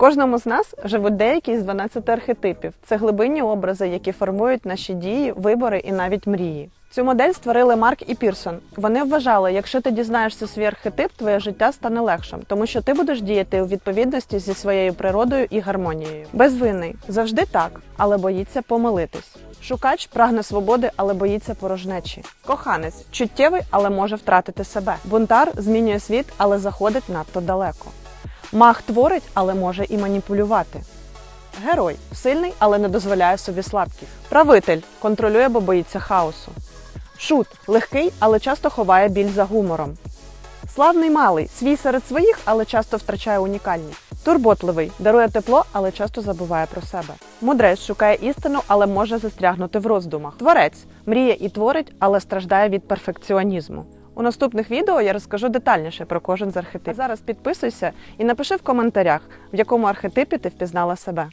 кожному з нас живуть деякі з 12 архетипів. Це глибинні образи, які формують наші дії, вибори і навіть мрії. Цю модель створили Марк і Пірсон. Вони вважали, якщо ти дізнаєшся свій архетип, твоє життя стане легшим, тому що ти будеш діяти у відповідності зі своєю природою і гармонією. Безвинний завжди так, але боїться помилитись. Шукач прагне свободи, але боїться порожнечі. Коханець чуттєвий, але може втратити себе. Бунтар змінює світ, але заходить надто далеко. Маг творить, але може і маніпулювати. Герой сильний, але не дозволяє собі слабкість. Правитель контролює, бо боїться хаосу. Шут легкий, але часто ховає біль за гумором. Славний малий свій серед своїх, але часто втрачає унікальність. Турботливий дарує тепло, але часто забуває про себе. Мудрець шукає істину, але може застрягнути в роздумах. Творець мріє і творить, але страждає від перфекціонізму. У наступних відео я розкажу детальніше про кожен з архетипів. А зараз підписуйся і напиши в коментарях, в якому архетипі ти впізнала себе.